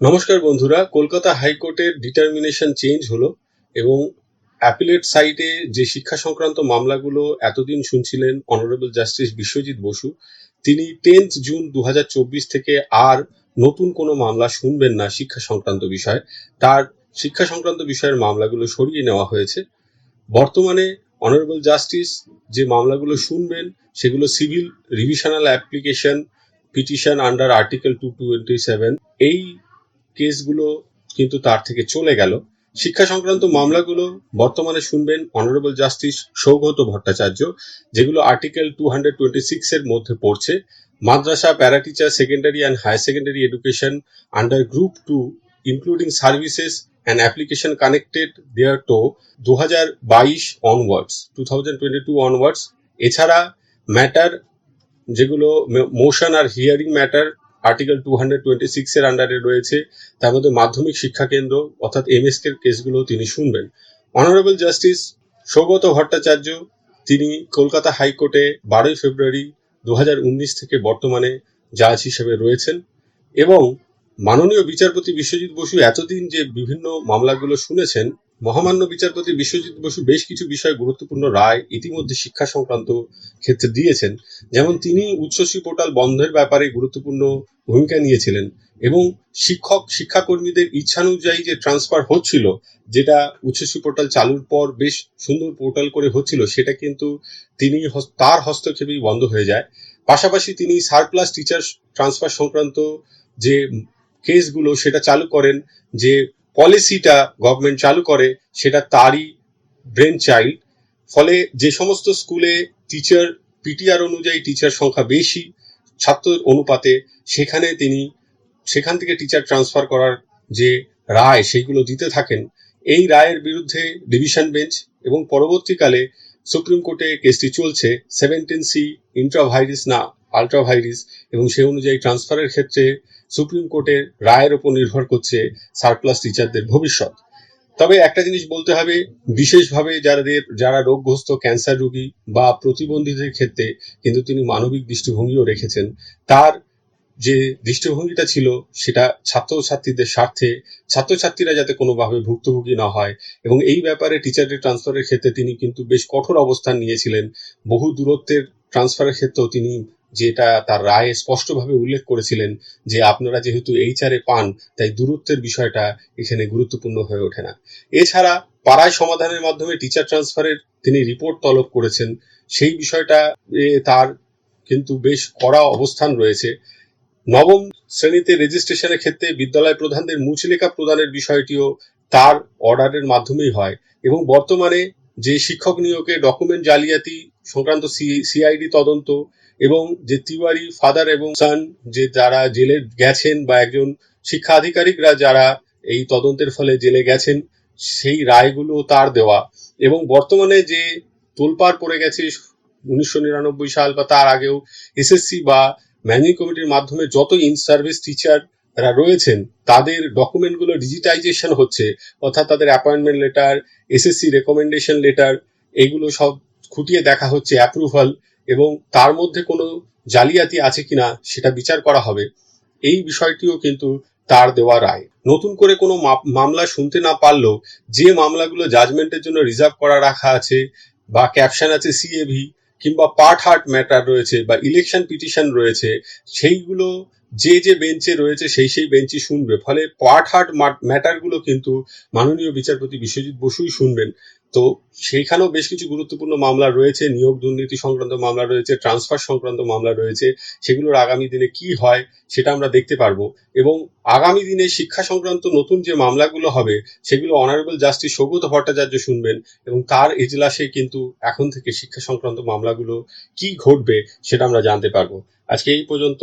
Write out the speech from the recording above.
নমস্কার বন্ধুরা, কলকাতা হাইকোর্টের ডিটারমিনেশন চেঞ্জ হলো এবং অ্যাপিলেট সাইটে যে শিক্ষা সংক্রান্ত মামলাগুলো এতদিন শুনছিলেন অনারেবল জাস্টিস বিশ্বজিৎ বসু, তিনি টেন্থ জুন দু হাজার চব্বিশ থেকে আর নতুন কোনো মামলা শুনবেন না শিক্ষা সংক্রান্ত বিষয়। তার শিক্ষা সংক্রান্ত বিষয়ের মামলাগুলো সরিয়ে নেওয়া হয়েছে। বর্তমানে অনারেবল জাস্টিস যে মামলাগুলো শুনবেন, সেগুলো civil revisional application petition under article two twenty seven এই কেসগুলো কিন্তু তার থেকে চলে গেল। শিক্ষা সংক্রান্ত মামলাগুলো বর্তমানে শুনবেন অনারেবল জাস্টিস সৌগত ভট্টাচার্য, যেগুলো আর্টিকেল টু হান্ড্রেড টোয়েন্টি এর মধ্যে পড়ছে। মাদ্রাসা para teacher secondary and higher secondary education under group two including services and application connected thereto দু হাজার বাইশ onwards two thousand twenty two onwards এছাড়া ম্যাটার যেগুলো মোশন আর hearing matter article two hundred twenty six এর আন্ডারে রয়েছে। তার মধ্যে মাধ্যমিক শিক্ষা কেন্দ্র, অর্থাৎ এমএসকে কেসগুলো তিনি শুনবেন। অনারেবল জাস্টিস সৌগত ভট্টাচার্য, তিনি কলকাতা হাইকোর্টে বারোই ফেব্রুয়ারি দু হাজার উনিশ থেকে বর্তমানে জাজ হিসেবে রয়েছেন এবং মাননীয় বিচারপতি বিশ্বজিৎ বসু এতদিন যে বিভিন্ন মামলাগুলো শুনেছেন মহামান্য বিচারপতি বিশ্বজিৎ বসু বেশ কিছু বিষয়ে গুরুত্বপূর্ণ রায় ইতিমধ্যে শিক্ষা সংক্রান্ত ক্ষেত্রে দিয়েছেন। যেমন তিনি উচ্চশী পোর্টাল বন্ধের ব্যাপারে গুরুত্বপূর্ণ ভূমিকা নিয়েছিলেন এবং শিক্ষক, শিক্ষাকর্মীদের ইচ্ছানুযায়ী যে ট্রান্সফার হচ্ছিল, যেটা উচ্চশী পোর্টাল চালুর পর বেশ সুন্দর পোর্টাল করে হচ্ছিল, সেটা কিন্তু তিনি তার হস্তক্ষেপেই বন্ধ হয়ে যায়। পাশাপাশি তিনি সারপ্লাস টিচার ট্রান্সফার সংক্রান্ত যে কেসগুলো, সেটা চালু করেন যে পলিসিটা গভর্নমেন্ট চালু করে, সেটা তারই ব্রেন চাইল্ড ফলে যে সমস্ত স্কুলে টিচার পিটিআর অনুযায়ী টিচার সংখ্যা বেশি, ছাত্র অনুপাতে সেখানে তিনি, সেখান থেকে টিচার ট্রান্সফার করার যে রায়, সেইগুলো দিতে থাকেন। এই রায়ের বিরুদ্ধে ডিভিশন বেঞ্চ এবং পরবর্তীকালে সুপ্রিম কোর্টে কেসটি চলছে সেভেন্টিন সি ইন্ট্রাভাইরাস না। আলট্রাভাইরাস এবং সেই অনুযায়ী ট্রান্সফারের ক্ষেত্রে সুপ্রিম কোর্টের রায়ের উপর নির্ভর করছে সারপ্লাস টিচারদের ভবিষ্যৎ। তবে একটা জিনিস বলতে হবে, বিশেষভাবে যাদের যারা রোগগ্রস্ত ক্যান্সার রোগী বা প্রতিবন্ধীদের ক্ষেত্রে কিন্তু তিনি মানবিক দৃষ্টিভঙ্গিও রেখেছেন, তার যে দৃষ্টিভঙ্গিটা ছিল সেটা ছাত্রছাত্রীদের স্বার্থে, ছাত্রছাত্রীরা যাতে কোনোভাবে ভুক্তভোগী না হয় এবং এই ব্যাপারে টিচারদের ট্রান্সফারের ক্ষেত্রে তিনি কিন্তু বেশ কঠোর অবস্থান নিয়েছিলেন। বহু দূরত্বের ট্রান্সফারের ক্ষেত্রেও তিনি যেটা তার রায়ে স্পষ্টভাবে উল্লেখ করেছিলেন যে আপনারা যেহেতু এইচআরে পান, তাই দূরত্বের বিষয়টা এখানে গুরুত্বপূর্ণ হয়ে ওঠে না। এছাড়া পাড়ায় সমাধানের মাধ্যমে টিচার ট্রান্সফারের তিনি রিপোর্ট তলব করেছেন। সেই বিষয়টা তার কিন্তু বেশ কড়া অবস্থান রয়েছে। নবম শ্রেণীতে রেজিস্ট্রেশনের ক্ষেত্রে বিদ্যালয় প্রধানদের মুচলেখা প্রদানের বিষয়টিও তার অর্ডারের মাধ্যমেই হয় এবং বর্তমানে যে শিক্ষক নিয়োগে ডকুমেন্ট জালিয়াতি সংক্রান্ত সিআইডি তদন্ত এবং যে তিওয়ারি ফাদার এবং সান যে যারা জেলে গেছেন বা একজন শিক্ষা আধিকারিকরা যারা এই তদন্তের ফলে জেলে গেছেন, সেই রায়গুলো তার দেওয়া এবং বর্তমানে যে তোলপাড় পড়ে গেছে উনিশশো নিরানব্বই সাল বা তার আগেও এসএসসি বা ম্যানেজিং কমিটির মাধ্যমে যত ইন সার্ভিস টিচাররা রয়েছেন, তাদের ডকুমেন্টগুলো ডিজিটাইজেশন হচ্ছে, অর্থাৎ তাদের appointment letter SSC recommendation letter এগুলো সব খুঁটিয়ে দেখা হচ্ছে অ্যাপ্রুভাল এবং তার মধ্যে কোনো জালিয়াতি আছে কিনা সেটা বিচার করা হবে, এই বিষয়টিও কিন্তু তার দেওয়া রায়। নতুন করে কোনো মামলা শুনতে না পারলেও যে মামলাগুলো জাজমেন্টের জন্য রিজার্ভ করা রাখা আছে বা ক্যাপশন আছে সিএভি কিংবা পার্ট হার্ট ম্যাটার রয়েছে বা ইলেকশন পিটিশন রয়েছে, সেইগুলো যে যে বেঞ্চে রয়েছে সেই সেই বেঞ্চই শুনবে। ফলে পার্ট হার্ট ম্যাটারগুলো কিন্তু মাননীয় বিচারপতি বিশ্বজিৎ বসুই শুনবেন। তো সেইখানেও বেশ কিছু গুরুত্বপূর্ণ মামলা রয়েছে, নিয়োগ দুর্নীতি সংক্রান্ত মামলা রয়েছে, ট্রান্সফার সংক্রান্ত মামলা রয়েছে। সেগুলোর আগামী দিনে কি হয় সেটা আমরা দেখতে পারব। এবং আগামী দিনে শিক্ষা সংক্রান্ত নতুন যে মামলাগুলো হবে, সেগুলো অনারেবল জাস্টিস সৌগত ভট্টাচার্য শুনবেন এবং তার এজলাসে কিন্তু এখন থেকে শিক্ষা সংক্রান্ত মামলাগুলো কি ঘটবে সেটা আমরা জানতে পারব। আজকে এই পর্যন্ত।